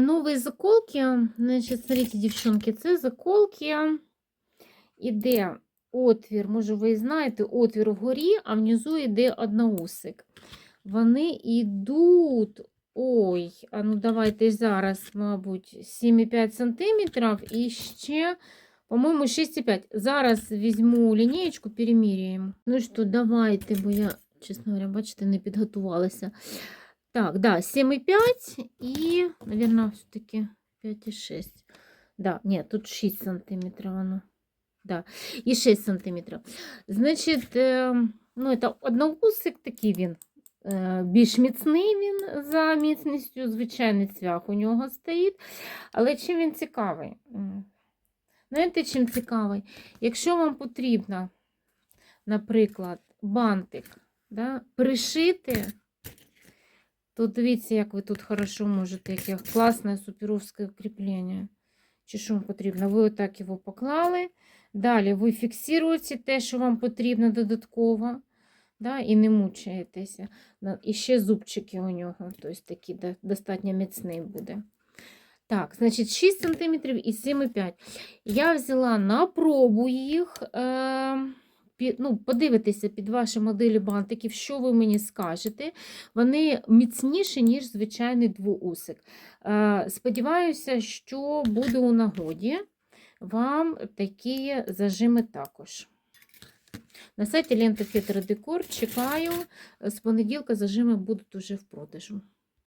Новые заколки, значить, смотрите, дівчонки, це заколки, іде отвір, може ви знаєте, отвір вгорі, а внизу йде одноусик. Вони йдуть, ой, а ну давайте зараз, мабуть, 7,5 см і ще, по-моєму, 6,5. Зараз візьму лінієчку, переміряємо. Ну що, давайте, бо я, чесно говоря, бачите, не підготувалася. Так, да, 7,5 і, наверное, все-таки 5,6. Да, ні, тут 6 сантиметрів воно. Да, і 6 сантиметрів. Значить, е, ну, це одноусик такий він. е, Більш міцний він за міцністю, звичайний цвях у нього стоїть. Але чим він цікавий? Знаєте, чим цікавий? Якщо вам потрібно, наприклад, бантик да, пришити, то дивіться, як ви тут хорошо можете, яке класне суперовське кріплення. Чи що вам потрібно? Ви отак його поклали. Далі ви фіксуєте те, що вам потрібно додатково. Да, і не мучаєтеся. І ще зубчики у нього, тобто да, достатньо міцний буде. Так, значить, 6 см і 7,5. Я взяла на пробу їх. Е, ну, подивитися під ваші моделі бантиків, що ви мені скажете. Вони міцніші, ніж звичайний двоусик. Е, сподіваюся, що буде у нагоді вам такі зажими також. На сайті Лента Фетра Декор чекаю. З понеділка зажими будуть уже в продажу.